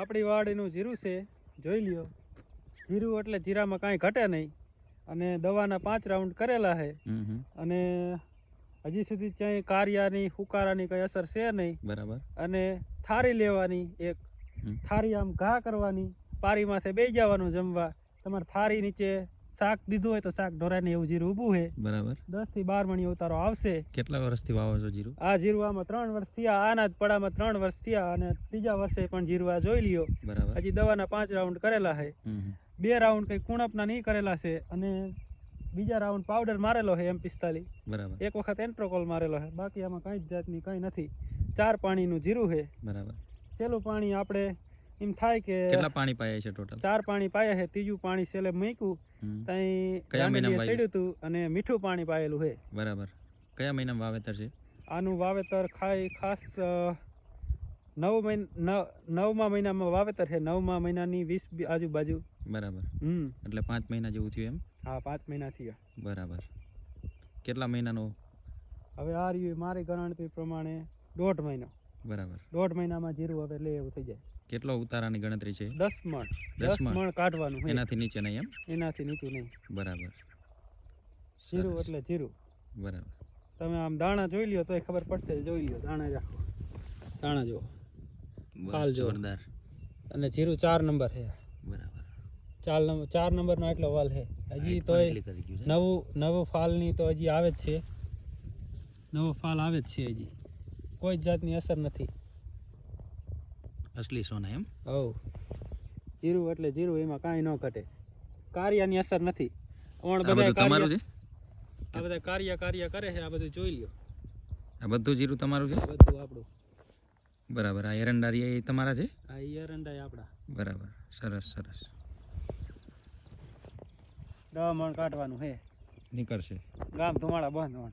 આપણી વાડીનું જીરું છે જોઈ લ્યો. જીરું એટલે જીરામાં કાંઈ ઘટે નહીં. અને દવાના પાંચ રાઉન્ડ કરેલા છે. અને હજી સુધી ક્યાંય કારિયાની હુકારાની કઈ અસર છે નહીં. બરાબર. અને થારી લેવાની એક. થારી આમ ઘા કરવાની. પારી માથે બેસી જવાનું જમવા. તમારે થારી નીચે શાક દીધું હોય તો શાક ઢોરાને એવું જીરું ઊભું છે. બરાબર. દસથી બાર મણી ઉતારો આવશે. કેટલા વર્ષથી વાવો છો જીરું? આ જીરું આમાં ત્રણ વર્ષ થયા આના જ પડામાં ત્રણ વર્ષ થયા અને ત્રીજા વર્ષે પણ જીરું આ જોઈ લ્યો. બરાબર. હજી દવાના પાંચ રાઉન્ડ કરેલા છે. બે રાઉન્ડ કઈ કુણપના નહીં કરેલા છે અને બીજા રાઉન્ડ પાવડર મારેલો છે એમ પિસ્તાલીસ. બરાબર. એક વખત એન્ટ્રોકોલ મારેલો છે. બાકી આમાં કઈ જ જાતની કઈ નથી. ચાર પાણીનું જીરું છે. બરાબર. છેલ્લું પાણી આપણે એમ થાય કે કેટલા પાણી પાયા છે ટોટલ? ચાર પાણી પાયા છે ત્રીજું પાણી છેલ્લે મૂક્યું. ત્યાં કયા મહિનામાં ચડ્યું હતું અને મીઠું પાણી પાયેલું છે. બરાબર. કયા મહિનામાં વાવેતર છે? આનું વાવેતર ખાઈ ખાસ નવ મહિના નવમા મહિનામાં વાવેતર છે. નવમા મહિનાની વીસ આજુબાજુ. બરાબર. હમ. એટલે પાંચ મહિના જેવું થયું એમ? હા પાંચ મહિના થયા. બરાબર. કેટલા મહિનાનો? હવે આ રહ્યું મારી ગણતરી પ્રમાણે દોઢ મહિનો. બરાબર. દોઢ મહિનામાં જીરું હવે લે એવું થઈ જાય. કેટલો ઉતારાની ગણતરી છે? દસ મણ. દસ મણ? કાઢવાનું એનાથી નીચે નહીં એમ? એનાથી નીચું નહીં. બરાબર. જીરું એટલે જીરું. બરાબર. તમે આમ દાણા જોઈ લ્યો તોય ખબર પડશે. જોઈ લ્યો દાણા રાખો. દાણા જુઓ. હાલ જોરદાર. અને જીરું ચાર નંબર છે. બરાબર. ચાર નંબર ચાર નંબરનો એટલો વાલ છે. હજી છે. નવું નવું ફાલની તો હજી આવે જ છે. નવો ફાલ આવે જ છે હજી. કોઈ જાતની અસર નથી. અસલી સોના એમ? હવ. જીરું એટલે જીરું એમાં કાંઈ ન ઘટે. કાર્યની અસર નથી. ઓણ બધા તમારું છે? આ બધા કાર્ય કાર્ય કરે છે આ બધું જોઈ લ્યો. આ બધું જીરું તમારું છે? બધું આપણું. બરાબર આ એરંડારી એ તમારા છે? આ એરંડા આપણા બરાબર સરસ સરસ. દવા મણ કાઢવાનું હે. નીકળશે. ગામ ધુમાડા બંધ મણ